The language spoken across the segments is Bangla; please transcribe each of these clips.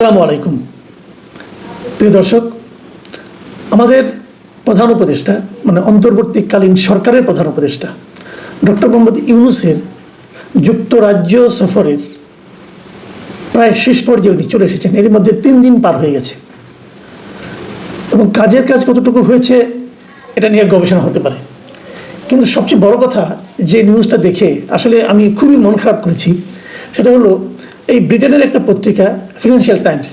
আসসালামু আলাইকুম। প্রিয় দর্শক, আমাদের প্রধান উপদেষ্টা মানে অন্তর্বর্তীকালীন সরকারের প্রধান উপদেষ্টা, ডক্টর মোহাম্মদ ইউনুসের যুক্তরাজ্য সফরের প্রায় শেষ পর্যায়ে উনি চলে এসেছেন। এর মধ্যে তিন দিন পার হয়ে গেছে। এবং কাজের কাজ কতটুকু হয়েছে, এটা নিয়ে গবেষণা হতে পারে। কিন্তু সবচেয়ে বড় কথা, যে নিউজটা দেখে, আসলে আমি খুবই মন খারাপ করেছি, সেটা হলো এই ব্রিটেনের একটা পত্রিকা ফিনান্সিয়াল টাইমস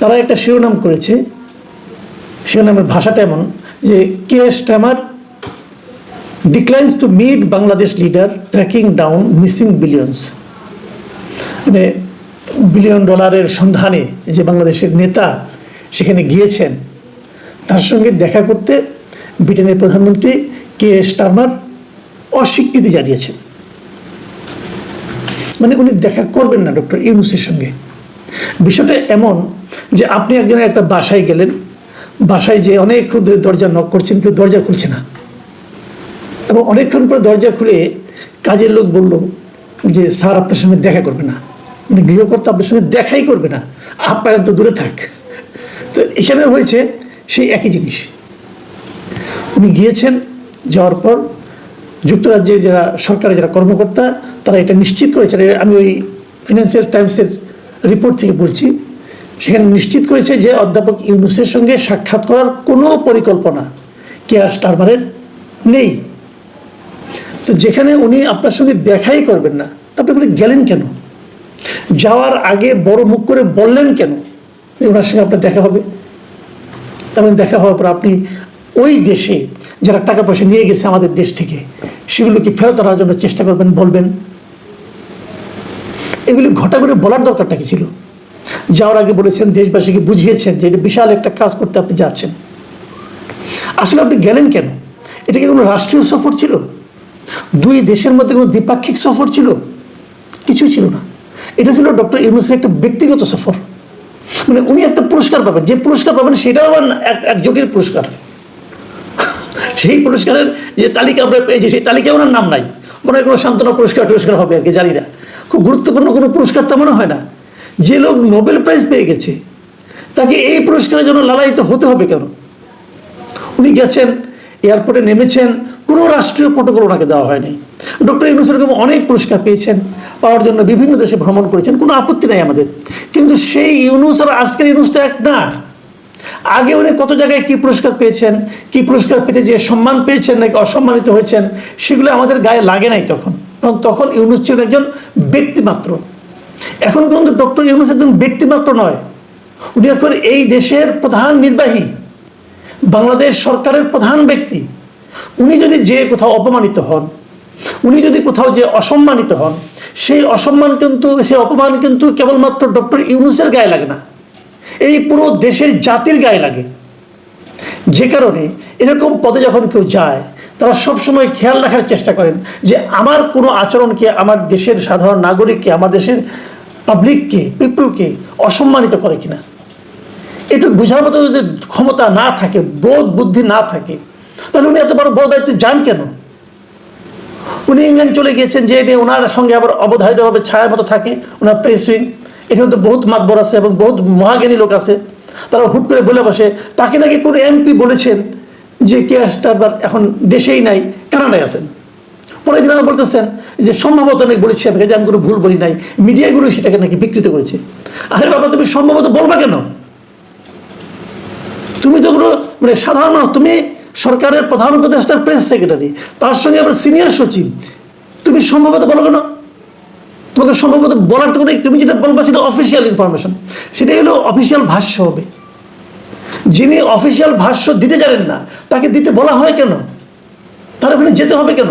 তারা একটা শিরোনাম করেছে। শিরোনামের ভাষাটা এমন যে Keir Starmer declines to meet Bangladesh leader tracking down missing billions মানে বিলিয়ন ডলারের সন্ধানে যে বাংলাদেশের নেতা সেখানে গিয়েছেন, তার সঙ্গে দেখা করতে ব্রিটেনের প্রধানমন্ত্রী কে স্টার্মার অস্বীকৃতি জানিয়েছেন। মানে উনি দেখা করবেন না ডক্টর ইউনুসের সঙ্গে। বিষয়টা এমন যে আপনি একজনের একটা বাসায় গেলেন, বাসায় যে অনেকক্ষণ ধরে দরজা নক করছেন, কেউ দরজা খুলছে না। এবং অনেকক্ষণ পরে দরজা খুলে কাজের লোক বলল যে, স্যার, আপনার সঙ্গে দেখা করবে না। মানে গৃহকর্তা আপনার সঙ্গে দেখাই করবে না। আপ্যায়ন তো দূরে থাক। তো এখানে হয়েছে সেই একই জিনিস। উনি গিয়েছেন, যাওয়ার পর যুক্তরাজ্যের যারা সরকারের যারা কর্মকর্তা, তারা এটা নিশ্চিত করেছেন আমি ওই ফিনান্সিয়াল টাইমসের রিপোর্ট থেকে বলছি। সেখানে নিশ্চিত করেছে যে অধ্যাপক ইউনুসের সঙ্গে সাক্ষাৎ করার কোনো পরিকল্পনা কেয়ার স্টারমারের নেই। তো যেখানে উনি আপনার সঙ্গে দেখাই করবেন না তারপরে উনি গেলেন কেন? যাওয়ার আগে বড় মুখ করে বললেন কেন? ওনার সঙ্গে আপনার দেখা হবে। তেমন দেখা হওয়ার পর আপনি ওই দেশে যারা টাকা পয়সা নিয়ে গেছে আমাদের দেশ থেকে সেগুলোকে ফেরত আনার জন্য চেষ্টা করবেন, বলবেন। এগুলি ঘটা করে বলার দরকারটা কি ছিল? যাওয়ার আগে বলেছেন, দেশবাসীকে বুঝিয়েছেন যে এটা বিশাল একটা কাজ করতে আপনি যাচ্ছেন। আসলে আপনি গেলেন কেন? এটা কি কোনো রাষ্ট্রীয় সফর ছিল? দুই দেশের মধ্যে কোনো দ্বিপাক্ষিক সফর ছিল? কিছুই ছিল না। এটা ছিল ডক্টর ইউনুসের একটা ব্যক্তিগত সফর। মানে উনি একটা পুরস্কার পাবেন। যে পুরস্কার পাবেন সেটাও আবার এক জটিল পুরস্কার। সেই পুরস্কারের যে তালিকা আমরা পেয়েছি, সেই তালিকায় ওনার নাম নাই। মনে হয় কোনো সান্ত্বনা পুরস্কার টুরস্কার হবে আর কি, জানি না। খুব গুরুত্বপূর্ণ কোনো পুরস্কার তো মনে হয় না। যে লোক নোবেল প্রাইজ পেয়ে গেছে, তাকে এই পুরস্কারের জন্য লালায়িত হতে হবে কেন? উনি গেছেন, এয়ারপোর্টে নেমেছেন, কোনো রাষ্ট্রীয় প্রোটোকল ওনাকে দেওয়া হয়নি। ডক্টর ইউনুস এরকম অনেক পুরস্কার পেয়েছেন, পাওয়ার জন্য বিভিন্ন দেশে ভ্রমণ করেছেন, কোনো আপত্তি নাই আমাদের। কিন্তু সেই ইউনুস আর আজকের ইউনুস তো এক না। আগে উনি কত জায়গায় কি পুরস্কার পেয়েছেন, কি পুরস্কার পেতে যে সম্মান পেয়েছেন নাকি অসম্মানিত হয়েছেন, সেগুলো আমাদের গায়ে লাগে নাই তখন। কারণ তখন ইউনুস ছিলেন একজন ব্যক্তিমাত্র। এখন কিন্তু ডক্টর ইউনুস একজন ব্যক্তিমাত্র নয়। উনি এখন এই দেশের প্রধান নির্বাহী, বাংলাদেশ সরকারের প্রধান ব্যক্তি। উনি যদি যে কোথাও অপমানিত হন, উনি যদি কোথাও যে অসম্মানিত হন, সেই অসম্মান কিন্তু, সেই অপমান কিন্তু কেবলমাত্র ডক্টর ইউনুসের গায়ে লাগে না। এই পুরো দেশের জাতির গায়ে লাগে। যে কারণে এরকম পদে যখন কেউ যায়, তারা সবসময় খেয়াল রাখার চেষ্টা করেন যে আমার কোনো আচরণকে, আমার দেশের সাধারণ নাগরিককে, আমার দেশের পাবলিককে পিপলকে অসম্মানিত করে কিনা। এটুকু বোঝার মতো যদি ক্ষমতা না থাকে, বোধ বুদ্ধি না থাকে, তাহলে উনি এত বড় বড় দায়িত্বে যান কেন? উনি ইংল্যান্ড চলে গিয়েছেন, যে ওনার সঙ্গে আবার অবধারিতভাবে ছায়ার মতো থাকে, ওনার প্রেস উইং এখানে তো বহুত মাতবর আছে এবং বহুত মহাজ্ঞানী লোক আছে। তারা হুট করে বলে বসে, তাকে নাকি কোনো এমপি বলেছেন যে কে স্টারবার এখন দেশেই নাই, কানাডায় আছেন? পরে আমার বলতেছেন যে, সম্ভবত অনেক বলেছি আমি যে আমি কোনো ভুল বলি নাই। মিডিয়াগুলো সেটাকে নাকি বিকৃত করেছে। আরে বাবা, তুমি সম্ভবত বলবা কেন? তুমি তো কোনো মানে সাধারণ তুমি সরকারের প্রধান উপদেষ্টার প্রেস সেক্রেটারি তার সঙ্গে আবার সিনিয়র সচিব। তুমি সম্ভবত বলো কেন? তোমাকে সম্ভবত বলার তো নেই। তুমি যেটা বলবা সেটা অফিসিয়াল ইনফরমেশন সেটাই হলো অফিসিয়াল ভাষ্য হবে। যিনি অফিসিয়াল ভাষ্য দিতে জানেন না, তাকে দিতে বলা হয় কেন? তার ওখানে যেতে হবে কেন?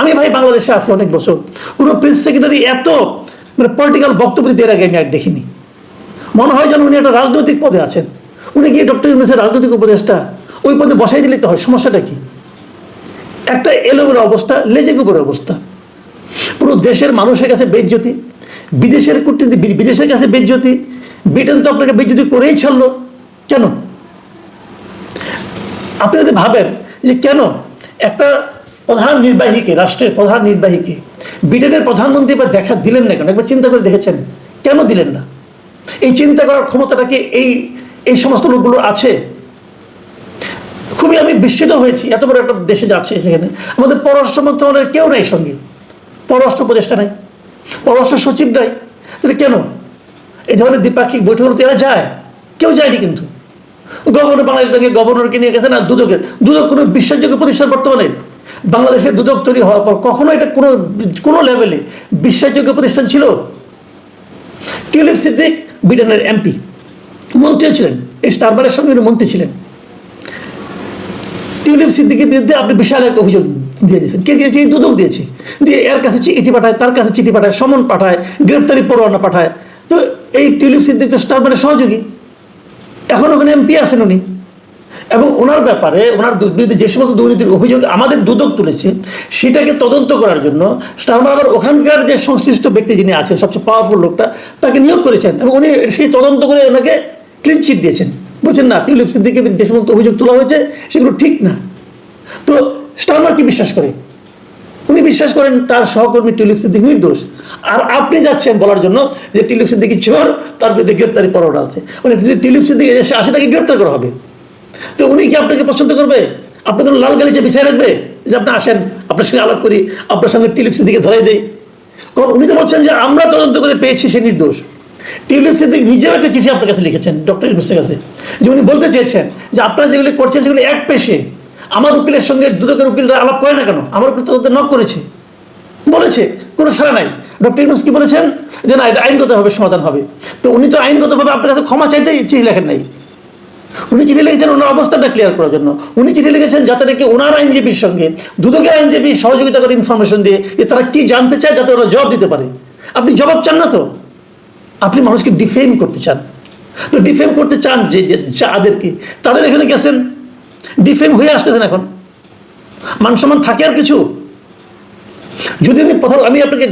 আমি ভাই বাংলাদেশে আছি অনেক বছর। কোনো প্রেস সেক্রেটারি এত মানে পলিটিক্যাল বক্তব্য দিতে এর আগে আমি আর দেখিনি। মনে হয় যেন উনি একটা রাজনৈতিক পদে আছেন। উনি গিয়ে ডক্টর ইউনুসের রাজনৈতিক উপদেষ্টা, ওই পদে বসাই দিলে তো হয়। সমস্যাটা কি? একটা এলোমেলো অবস্থা লেজে গোবরের অবস্থা। পুরো দেশের মানুষের কাছে বেজ্জতি, বিদেশের কূটনীতি বিদেশের কাছে বেজ্জতি, ব্রিটেন তো আপনাকে বেজ্জতি করেই ছাড়লো। কেন? আপনি যদি ভাবেন যে কেন একটা প্রধান নির্বাহীকে, রাষ্ট্রের প্রধান নির্বাহীকে ব্রিটেনের প্রধানমন্ত্রী এবার দেখা দিলেন না কেন? একবার চিন্তা করে দেখেছেন। কেন দিলেন না? এই চিন্তা করার ক্ষমতাটা কি এই এই সমস্ত লোকগুলোর আছে? খুবই আমি বিস্মিত হয়েছি। এত বড় একটা দেশে যাচ্ছে সেখানে। আমাদের পররাষ্ট্র মন্ত্রণালয়ের কেউ নেই সঙ্গে। পররাষ্ট্র উপদেষ্টা নাই, পররাষ্ট্র সচিব নাই। তাহলে কেন? এই ধরনের দ্বিপাক্ষিক বৈঠকগুলোতে এরা যায়? কেউ যায়নি কিন্তু। গভর্নর বাংলাদেশ ব্যাংকের গভর্নরকে নিয়ে গেছে না দুদকের? দুদক কোনো বিশ্বাসযোগ্য প্রতিষ্ঠান বর্তমানে? বাংলাদেশে দুদক তৈরি হওয়ার পর কখনো এটা কোনো কোনো লেভেলে বিশ্বাসযোগ্য প্রতিষ্ঠান ছিল? টিউলিপ সিদ্দিক, ব্রিটেনের এমপি। মন্ত্রীও ছিলেন। এই স্টারবারের সঙ্গে উনি মন্ত্রী ছিলেন। টিউলিপ সিদ্দিকের বিরুদ্ধে আপনি বিশাল এক অভিযোগ দিয়ে দিয়েছেন। কে দিয়েছে? এই দুদক দিয়েছে। দিয়ে এর কাছে চিঠি পাঠায়, তার কাছে চিঠি পাঠায়, সমন পাঠায়, গ্রেপ্তারি পরোয়ানা পাঠায়। তো এই টিউলিপ সিদ্দিক তো স্টারবারের সহযোগী। এখন ওখানে এমপি আছেন উনি। এবং ওনার ব্যাপারে, ওনার বিরুদ্ধে যে সমস্ত দুর্নীতির অভিযোগ আমাদের দুদক তুলেছে, সেটাকে তদন্ত করার জন্য স্টারমার আবার ওখানকার যে সংশ্লিষ্ট ব্যক্তি যিনি আছেন, সবচেয়ে পাওয়ারফুল লোকটা, তাকে নিয়োগ করেছেন। এবং উনি সেই তদন্ত করে ওনাকে ক্লিন চিট দিয়েছেন। বলছেন না, টিউলিপ বিরুদ্ধে যে সমস্ত অভিযোগ তোলা হয়েছে, সেগুলো ঠিক না। তো স্টারমার কি বিশ্বাস করে? উনি বিশ্বাস করেন তার সহকর্মী টিউলিপ সিদ্দিক নির্দোষ। আর আপনি যাচ্ছেন বলার জন্য যে টিউলিপ সিদ্দিকি চোর তার বিরুদ্ধে গ্রেপ্তারি পরোয়ানা আছে। মানে টিউলিপ সিদ্দিক এসে আসে, তাকে গ্রেপ্তার করা হবে। তো উনি কি আপনাকে পছন্দ করবে? আপনাদের লাল গালিচে বিছাই রাখবে? যে আপনি আসেন, আপনার সঙ্গে আলাপ করি, আপনার সঙ্গে টিউলিপ সিদ্দিকে ধরাই দেয় কারণ উনি তো বলছেন যে আমরা তদন্ত করে পেয়েছি সে নির্দোষ। টিউলিপ সিদ্দিক নিজেও একটা চিঠি আপনার কাছে লিখেছেন, ডক্টর ইউনুসের কাছে, যে উনি বলতে চেয়েছেন যে আপনারা যেগুলি করছেন সেগুলি এক পেশে। আমার উকিলের সঙ্গে দুদকের উকিলরা আলাপ করে না কেন? আমার উকিল তদন্তে নক করেছে। বলেছে, কোনো সারা নাই। ডক্টর ইউনুস কি বলেছেন? যে না, এটা আইনগতভাবে সমাধান হবে। তো উনি তো আইনগতভাবে আপনার কাছে ক্ষমা চাইতে চিঠি লেখেন নাই। উনি চিঠি লিখেছেন ওনার অবস্থাটা ক্লিয়ার করার জন্য। উনি চিঠি লিখেছেন যাতে নাকি ওনার আইনজীবীর সঙ্গে, দুদকের আইনজীবী সহযোগিতা করে ইনফরমেশন দিয়ে যে তারা কি জানতে চায়, যাতে ওরা জবাব দিতে পারে। আপনি জবাব চান না তো? আপনি মানুষকে ডিফেম করতে চান। তো ডিফেম করতে চান যে যাদেরকে তাদের এখানে গেছেন। ডিফেম হয়ে আসতেছেন এখন। মান সম্মান থাকে আর কিছু। যদি আমি প্রথম আমি আপনাকে